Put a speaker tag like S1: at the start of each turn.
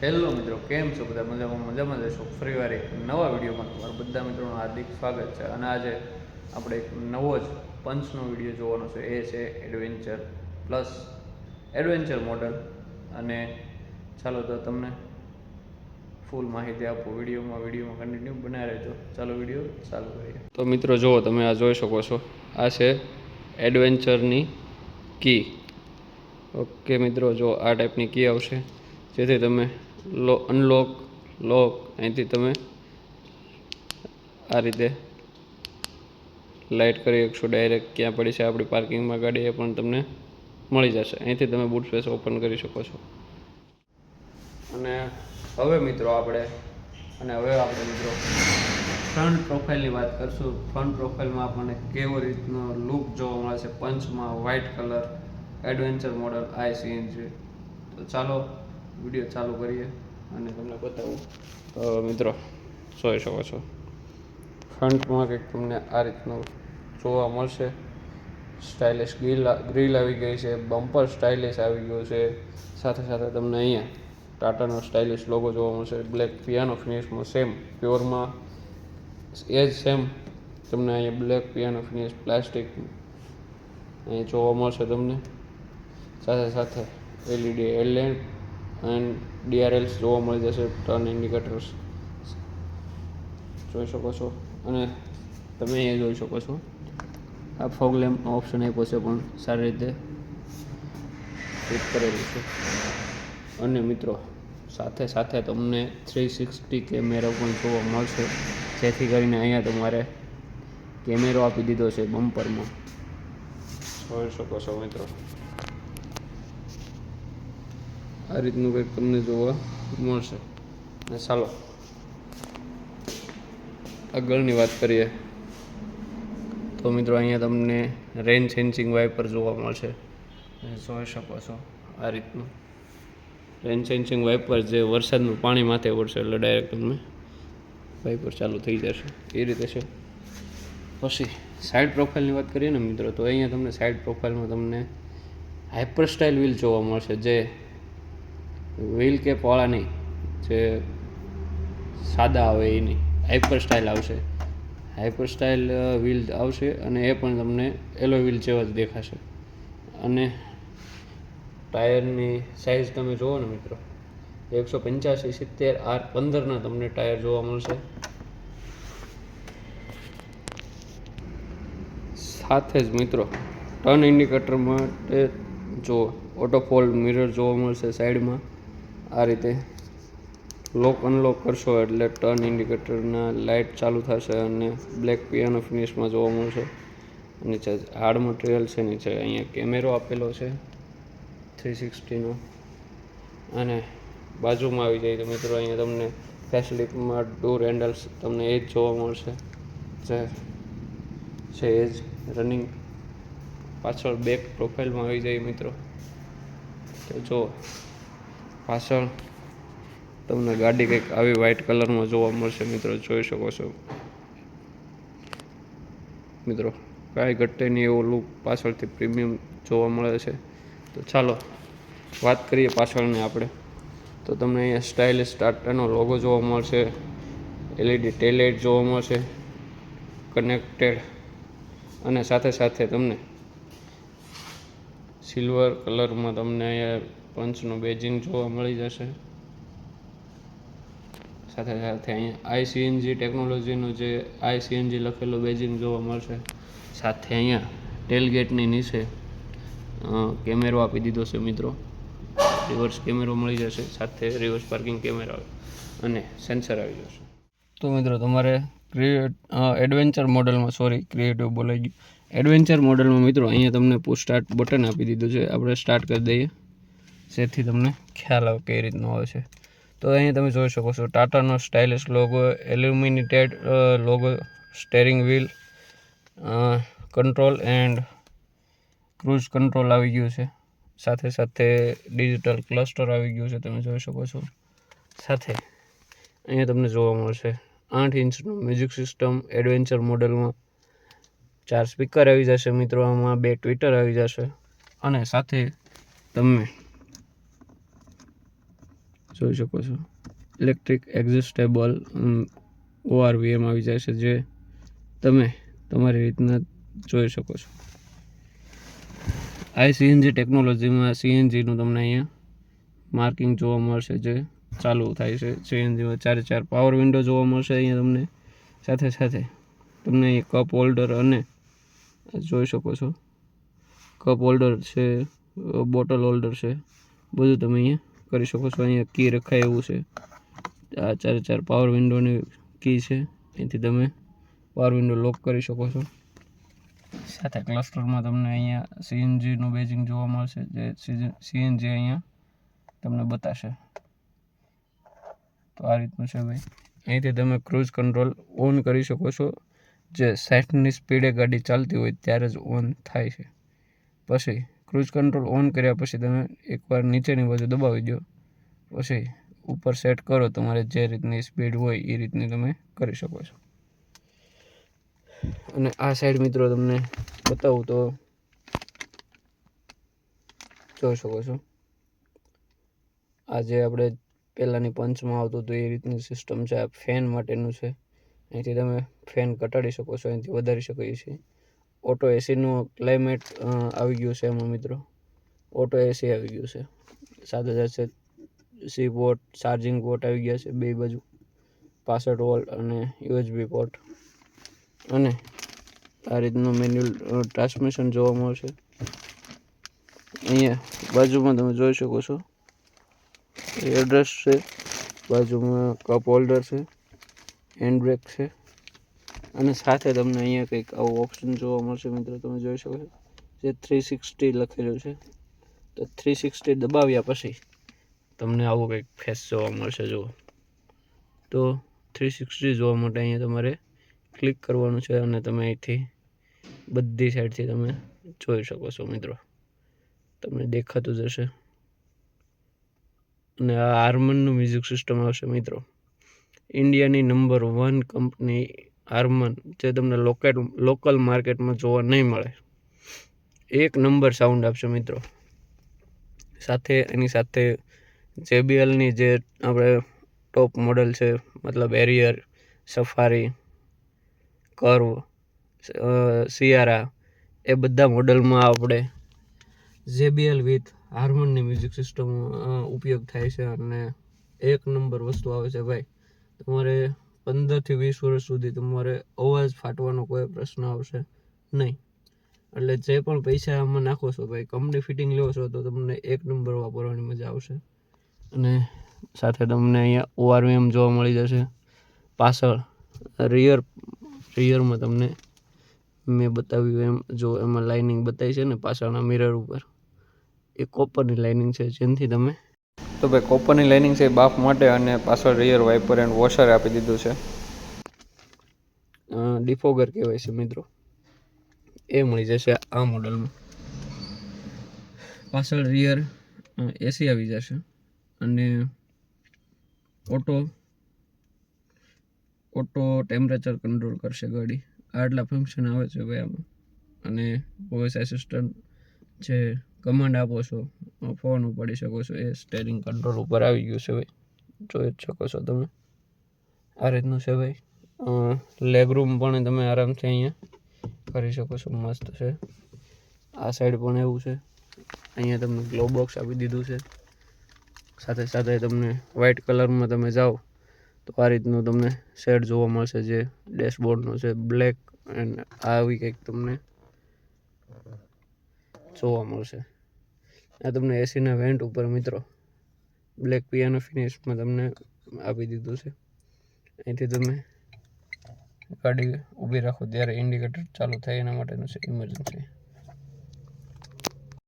S1: Hello મિત્રો, કેમ છો બધા? મજામાં મજામાં જશો ફરીવાર એક નવા વિડીયોમાં તમારું બધા મિત્રોનું હાર્દિક સ્વાગત છે. અને આજે આપણે એક નવો જ પંચનો વીડિયો જોવાનો છે. એ છે એડવેન્ચર પ્લસ એડવેન્ચર મોડલ અને ચાલો તો તમને ફૂલ માહિતી આપું. વિડીયોમાં વિડીયોમાં કન્ટિન્યુ બનાવી રહેજો. ચાલો વીડિયો ચાલુ કરીએ. તો મિત્રો, જુઓ, તમે આ જોઈ શકો છો. આ છે એડવેન્ચરની કી. ઓકે મિત્રો જો આ ટાઈપની કી આવશે. જેથી તમે લો અનલોક લોક અહીંથી તમે આ રીતે લાઇટ કરી શકશો. ડાયરેક્ટ ક્યાં પડી છે આપણી પાર્કિંગમાં ગાડી, એ પણ તમને મળી જશે. અહીંથી તમે બૂટ સ્પેસ ઓપન કરી શકો છો. અને હવે મિત્રો આપણે, અને હવે આપણે મિત્રો ફ્રન્ટ પ્રોફાઇલની વાત કરશું. ફ્રન્ટ પ્રોફાઇલમાં આપણને કેવો રીતનો લુક જોવા મળે છે? પંચમાં white colour adventure model I CNG તો ચાલો વીડિયો ચાલુ કરીએ અને તમને બતાવું. મિત્રો, જોઈ શકો છો. ફ્રન્ટમાં કંઈક તમને આ રીતનું જોવા મળશે. સ્ટાઇલિશ ગ્રીલ ગ્રીલ આવી ગઈ છે બમ્પર સ્ટાઇલિશ આવી ગયું છે. સાથે સાથે તમને અહીંયા ટાટાનો સ્ટાઇલિશ લોગો જોવા મળશે. બ્લેક પિયાનો ફિનિશમાં સેમ પ્યોરમાં એ જ સેમ તમને અહીંયા બ્લેક પિયાનો ફિનિશ પ્લાસ્ટિક અહીં જોવા મળશે તમને. સાથે સાથે એલઈડી હેડલેમ્પ એન્ડ ડીઆરએલ્સ જોવા મળી જશે ટર્ન ઇન્ડિકેટર્સ જોઈ શકો છો. અને તમે એ જોઈ શકો છો. આ ફોગ લેમ્પનો ઓપ્શન આપ્યો છે પણ સારી રીતે ફિટ કરેલું છે. અને મિત્રો, સાથે સાથે તમને થ્રી સિક્સટી કેમેરા પણ જોવા મળશે. જેથી કરીને અહીંયા તમારે કેમેરો આપી દીધો છે બમ્પરમાં જોઈ શકો છો મિત્રો. આ રીતનું કંઈક તમને જોવા મળશે. અને ચાલો, આગળની વાત કરીએ. તો મિત્રો, અહીંયા તમને રેન સેન્સિંગ વાઇપર જોવા મળશે. જોઈ શકો છો આ રીતનું. રેન સેન્સિંગ વાઇપર જે વરસાદનું પાણી માથે પડશે એટલે ડાયરેક્ટ તમને વાઇપર ચાલુ થઈ જશે. એ રીતે છે. પછી સાઇડ પ્રોફાઇલની વાત કરીએ ને મિત્રો, તો અહીંયા તમને સાઇડ પ્રોફાઇલમાં તમને હાઇપર સ્ટાઇલ વ્હીલ જોવા મળશે, જે વ્હીલ કેપવાળા નહીં. જે સાદા આવે એ નહીં. હાઇપર સ્ટાઇલ આવશે. હાઇપર સ્ટાઇલ વ્હીલ આવશે અને એ પણ તમને એલો વ્હીલ જેવા જ દેખાશે. અને ટાયરની સાઇઝ તમે જુઓ ને મિત્રો, એકસો પંચ્યાસી, સિત્તેર, આર પંદરના તમને ટાયર જોવા મળશે. સાથે જ મિત્રો ટર્ન ઇન્ડિકેટર માટે જો ઓટો ફોલ્ડ મિરર જોવા મળશે સાઈડમાં આ રીતે લોક અનલોક કરશો એટલે ટર્ન ઇન્ડિકેટરના લાઇટ ચાલુ થશે અને બ્લેક પિયાનો ફિનિશમાં જોવા મળશે. નીચે હાર્ડ મટીરિયલ છે, નીચે અહીંયા કેમેરો આપેલો છે થ્રી સિક્સટીનો અને બાજુમાં આવી જાય તો મિત્રો અહીંયા તમને ફેસિલિટીમાં ડોર હેન્ડલ્સ તમને એ જ જોવા મળશે. જે છે એ જ રનિંગ પાછળ બેક પ્રોફાઇલમાં આવી જાય મિત્રો. તો જો પાછળ તમને ગાડી કંઈક આવી વ્હાઇટ કલરમાં જોવા મળશે. મિત્રો, જોઈ શકો છો. મિત્રો, કાંઈ ઘટે નહીં એવો લુક પાછળથી પ્રીમિયમ જોવા મળે છે. તો ચાલો, વાત કરીએ પાછળની આપણે. તો તમને અહીંયા સ્ટાઇલિશ ટાટાનો લોગો જોવા મળશે એલઈડી ટેલાઇટ જોવા મળશે કનેક્ટેડ અને સાથે સાથે તમને સિલ્વર કલરમાં તમને અહીંયા પંચનું બેજિંગ જોવા મળી જશે. સાથે સાથે અહીંયા આઈસીએનજી ટેકનોલોજીનું જે આઈસીએનજી લખેલું બેજિંગ જોવા મળશે. સાથે અહીંયા ટેલગેટની નીચે કેમેરો આપી દીધો છે મિત્રો. રિવર્સ કેમેરો મળી જશે, સાથે રિવર્સ પાર્કિંગ કેમેરા અને સેન્સર આવી જશે. તો મિત્રો તમારે ક્રિએટ એડવેન્ચર મોડલમાં, સોરી, ક્રિએટિવ બોલાઈ ગયું. એડવેન્ચર મોડલમાં મિત્રો અહીંયા તમને પુશ સ્ટાર્ટ બટન આપી દીધું છે. આપણે સ્ટાર્ટ કરી દઈએ. જેથી તમને ખ્યાલ આવે કઈ રીતનું આવે છે. તો અહીંયા તમે જોઈ શકો છો, ટાટાનો stylish logo, illuminated logo, steering wheel control and cruise control આવી ગયું છે. સાથે સાથે ડિજિટલ ક્લસ્ટર આવી ગયું છે, તમે જોઈ શકો છો. સાથે અહીંયા તમને જોવા મળશે, આઠ ઇંચનું મ્યુઝિક સિસ્ટમ, એડવેન્ચર મોડલમાં ચાર સ્પીકર આવી જશે મિત્રો, આમાં બે ટ્વિટર આવી જશે. અને સાથે તમે જોઈ શકો છો. ઇલેક્ટ્રિક એક્ઝિસ્ટેબલ ઓઆરવીએમ આવી જાય છે, જે તમે તમારી રીતના જોઈ શકો છો. આ સીએનજી ટેકનોલોજીમાં સીએનજીનું તમને અહીંયા માર્કિંગ જોવા મળશે, જે ચાલુ થાય છે. સીએનજીમાં ચારે ચાર પાવર વિન્ડો જોવા મળશે અહીંયા તમને. સાથે સાથે તમને અહીં કપ હોલ્ડર અને જોઈ શકો છો. કપ હોલ્ડર છે બોટલ હોલ્ડર છે. બધું તમે અહીંયા કરી શકો છો. અહીંયા કી રખાય એવું છે. આ ચારે ચાર પાવર વિન્ડોની કી છે. એથી તમે પાવર વિન્ડો લોક કરી શકો છો. સાથે ક્લસ્ટરમાં તમને અહીંયા સીએનજીનું બેજિંગ જોવા મળશે. જે સીએનજી અહીંયા તમને બતાશે. તો આ રીતનું છે ભાઈ. અહીંથી તમે ક્રૂઝ કંટ્રોલ ઓન કરી શકો છો. જે સાઠની સ્પીડે ગાડી ચાલતી હોય ત્યારે જ ઓન થાય છે. પછી ક્રૂઝ કંટ્રોલ ઓન કર્યા પછી તમે એકવાર નીચેની બાજુ દબાવી દો. પછી ઉપર સેટ કરો તમારે જે રીતની સ્પીડ હોય એ રીતની તમે કરી શકો છો. અને આ સાઈડ મિત્રો તમને બતાવું તો જોઈ શકો છો. આજે આપણે પહેલાંની પંચમાં આવતું હતું એ રીતની સિસ્ટમ છે. આ ફેન માટેનું છે. અહીંથી તમે ફેન ઘટાડી શકો છો, અહીંથી વધારી શકો એ છે. ઓટો એસીનું ક્લાઇમેટ આવી ગયું છે એમાં મિત્રો. ઓટો એસી આવી ગયું છે. સાત હજાર છે. સી પોર્ટ ચાર્જિંગ પોર્ટ આવી ગયા છે બે બાજુ. પાસઠ વોલ્ટ અને યુએસબી પોર્ટ અને આ રીતનું મેન્યુઅલ ટ્રાન્સમિશન જોવા મળશે. અહીંયા બાજુમાં તમે જોઈ શકો છો. એડ્રેસ છે. બાજુમાં કપ હોલ્ડર છે. હેન્ડ બ્રેક છે. અને સાથે તમને અહીંયા કંઈક આવું ઓપ્શન જોવા મળશે મિત્રો, તમે જોઈ શકો છો. જે થ્રી સિક્સટી લખેલું છે. તો થ્રી સિક્સટી દબાવ્યા પછી તમને આવું કંઈક ફેસ જોવા મળશે, જુઓ. તો થ્રી સિક્સટી જોવા માટે અહીંયા તમારે ક્લિક કરવાનું છે અને તમે અહીંથી બધી સાઈડથી તમે જોઈ શકો છો, મિત્રો. તમને દેખાતું જશે અને આ હાર્મનનું મ્યુઝિક સિસ્ટમ આવશે, મિત્રો. ઇન્ડિયાની નંબર વન કંપની હાર્મન, જે તમને લોકેટ લોકલ માર્કેટમાં જોવા નહીં મળે. એક નંબર સાઉન્ડ આપશે મિત્રો. સાથે, એની સાથે જેબીએલની જે આપણે ટોપ મોડલ છે, મતલબ એરિયર સફારી કર્વ સિયારા એ બધા મોડલમાં આપણે જેબીએલ વિથ હાર્મોનની મ્યુઝિક સિસ્ટમ ઉપયોગ થાય છે અને એક નંબર વસ્તુ આવે છે ભાઈ, તમારે પંદરથી વીસ વર્ષ સુધી તમારે અવાજ ફાટવાનો કોઈ પ્રશ્ન આવશે નહીં. એટલે જે પણ પૈસા આમાં નાખો છો ભાઈ કંપની ફિટિંગ લો છો તો તમને એક નંબર વાપરવાની મજા આવશે. અને સાથે તમને અહીંયા ઓઆરવીએમ જોવા મળી જશે. પાછળ રિયર રિયરમાં તમને મેં બતાવ્યું એમ, જો એમાં લાઇનિંગ બતાવી છે ને પાછળના મિરર ઉપર. એ કોપરની લાઇનિંગ છે, જેનાથી તમે તો ભાઈ કોપરની લાઇનિંગ છે બાફ માટે અને પાછળ રિયર વાઇપર એન્ડ વોશર આપી દીધું છે. ડિફોગર કહેવાય છે મિત્રો. એ મળી જશે આ મોડલમાં પાછળ રિયર એસી આવી જશે. અને ઓટો ઓટો ટેમ્પરેચર કંટ્રોલ કરશે ગાડી. આટલા ફંક્શન આવે છે ભાઈ આમાં. અને વોઇસ એસિસ્ટન્ટ જે કમાન્ડ આપો છો ફોન ઉપાડી શકો છો, એ સ્ટેરિંગ કંટ્રોલ ઉપર આવી ગયું છે ભાઈ. જોઈ જ શકો છો તમે. આ રીતનું છે ભાઈ. લેગ રૂમ પણ તમે આરામથી અહીંયા કરી શકો છો, મસ્ત છે. આ સાઈડ પણ એવું છે. અહીંયા તમને ગ્લો બોક્સ આપી દીધું છે. સાથે સાથે તમને વ્હાઇટ કલરમાં તમે જાઓ, તો આ રીતનું તમને શેડ જોવા મળશે જે ડેશબોર્ડનો છે બ્લેક એન્ડ આવી કંઈક તમને જોવા મળશે. આ તમને એસીના વેન્ટ ઉપર, મિત્રો. બ્લેક પિયાનો ફિનિશમાં તમને આપી દીધું છે. અહીંથી તમે ગાડી ઊભી રાખો, ત્યારે ઇન્ડિકેટર ચાલુ થાય એના માટેનું છે ઇમરજન્સી